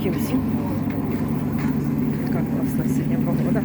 Привітики как Така класна сьогодні погода.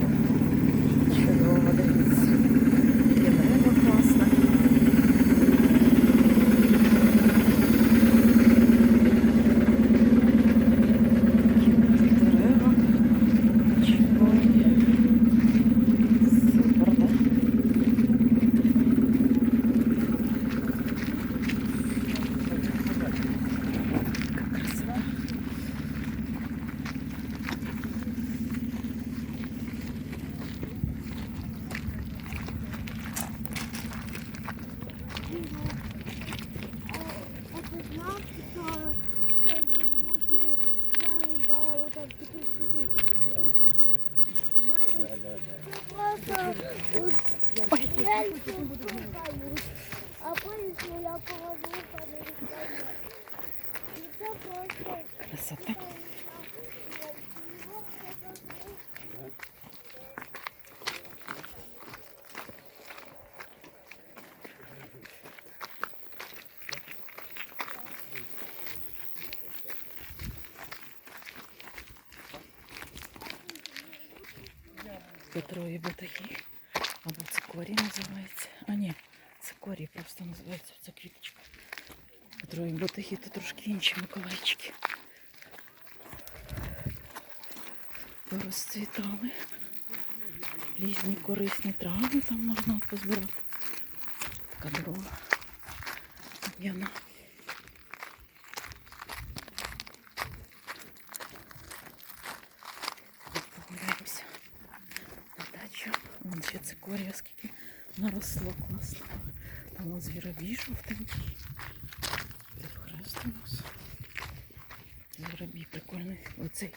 А потім я положу камеру. І це просто... Красота. Петрові батаги. Або цикорій називається. А ні, цикорій просто називається ця квіточка. Петрові батаги то трошки інші миколайчики. Порозцвітали. Різні корисні трави там можна позбирати. Така дорога. Яна. Вон ще цикорія скільки наросло класно. Там он звіробій жовтенький. Хрест у нас. Звіробій прикольний. Оцей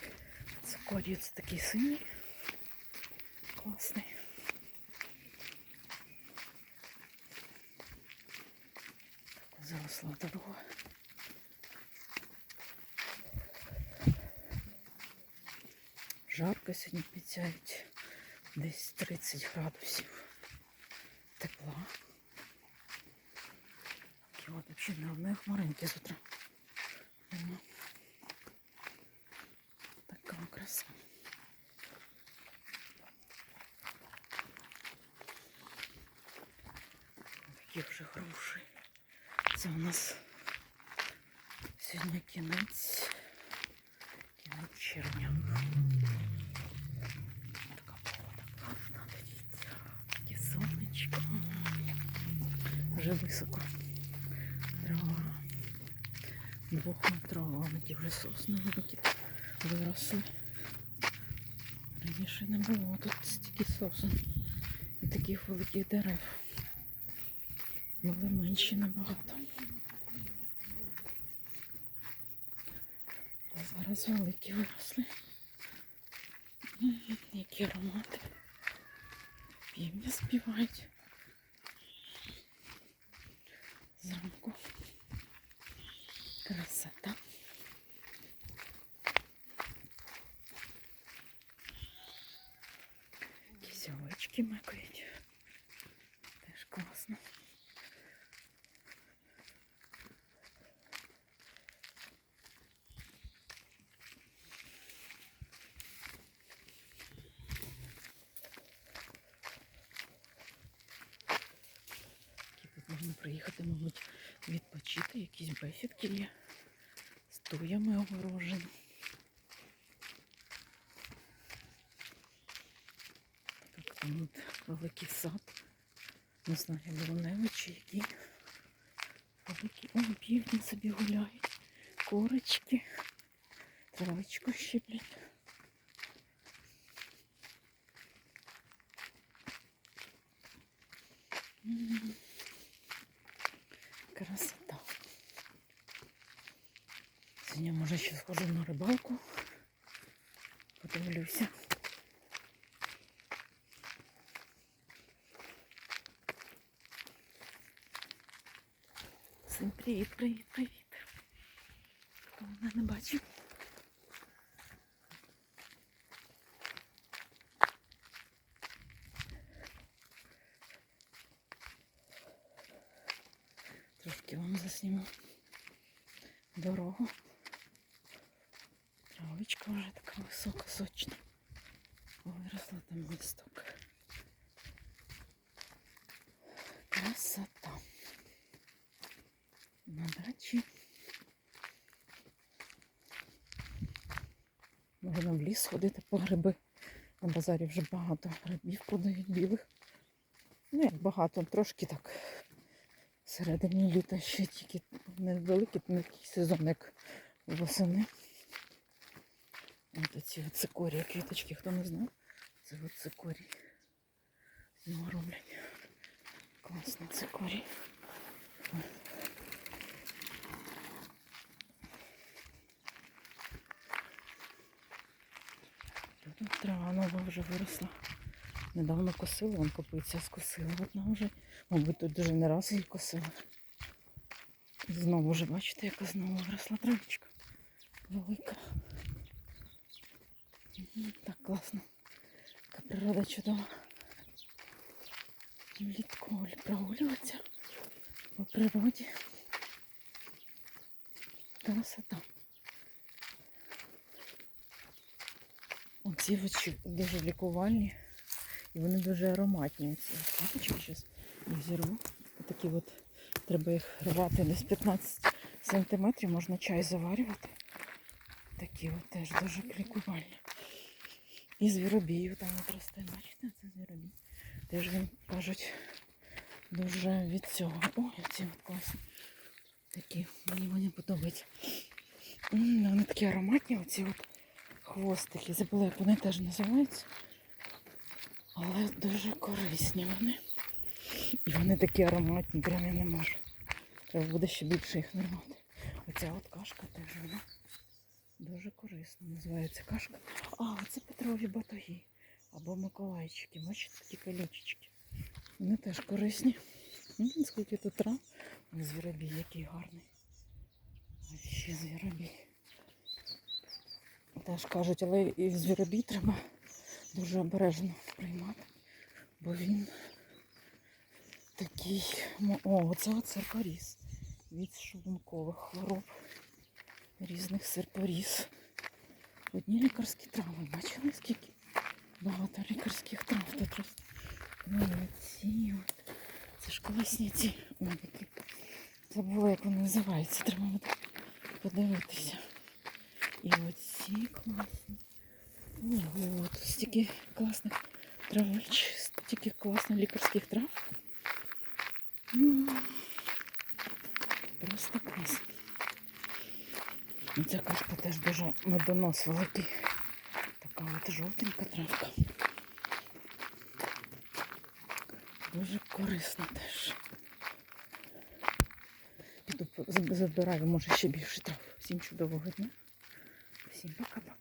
цикорій такий синій. Класний. Заросла дорога. Жарко сьогодні обіцяють десь 30 градусів тепла. Такі от взагалі не одної хмаринки з утра. Така краса. Такі вже груші. Це у нас сьогодні кінець. Кінець червня. Така погода класна, дивіться. Таке сонечко. Вже високо. Трава. Двохметрова, ті вже сосни великі виросли. Раніше не було тут стільки сосен і таких великих дерев. Були менші набагато. А зараз великі виросли. Які аромати. Півня співають. Зранку. Красота. Кізьовочки мекають. Теж класно. Які Тут можна приїхати, мабуть, відпочити, якісь бесідки є. З туями огорожені. Так, там от великий сад. Не знаю, Леоневи чи які. Великі. О, півні собі гуляють. Корочки. Травичку щеплять. Красота. Сьогодні, може, ще схожу на рибалку. Подивлюся. Всім привіт, привіт, привіт. Хто мене не бачив? Засніму дорогу. Травичка вже така висока, сочна. Виросла там листок. Красота. На дачі. Можна в ліс ходити по гриби. На базарі вже багато грибів продають білих. Ну, як багато, трошки так. Всередині літа ще тільки невеликий, не такий сезон, як восени. Ось ці цикорії квіточки, хто не знав, це от цикорії. Нього роблять. Класно цикорій. Тут трава нова вже виросла. Недавно косили, вон копиця скосила. Одна вже, мабуть, тут дуже не раз її косили. І Знову вже, бачите, яка знову виросла травичка. Велика. Так класно. Яка природа чудова. Влітку прогулюватися по природі. Красота. Оці ще дуже лікувальні. І вони дуже ароматні. Папочки зараз їх зірву. Такі от треба їх рвати десь 15 сантиметрів, можна чай заварювати. Такі от теж дуже лікувальні. І звіробію там от росте. Бачите, це звіробій. Теж він кажуть дуже від цього. Ой, ці от класні. Такі, мені вони подобаються. Вони такі ароматні, оці от хвостики. Забула, як вони теж називаються. Але дуже корисні вони. І вони такі ароматні, прям я не можу. Треба буде ще більше їх нарвати. Оця от кашка теж вона дуже корисна. Називається кашка. А, оце Петрові батоги. Або Миколайчики. Бачите, такі колечечки. Вони теж корисні. М, Скільки тут трав. Звіробій, який гарний. Ще звіробій. Теж кажуть, але і звіробій треба дуже обережно приймати, бо він такий. О, оце от серпоріз від шлункових хвороб, різних серпоріз. Одні лікарські трави. Бачили, скільки багато лікарських трав тут росте. Ой. Це ж класні ці. Які. Забула, як вони називаються. Треба подивитися. І оці класні. Ого, стільки класних травич, стільки класних лікарських трав. Просто клас. І Ця кашка теж дуже медонос великий. Така от жовтенька травка. Дуже корисна теж. Піду забираю, може, ще більше трав. Всім чудового дня. Всім пока-пока.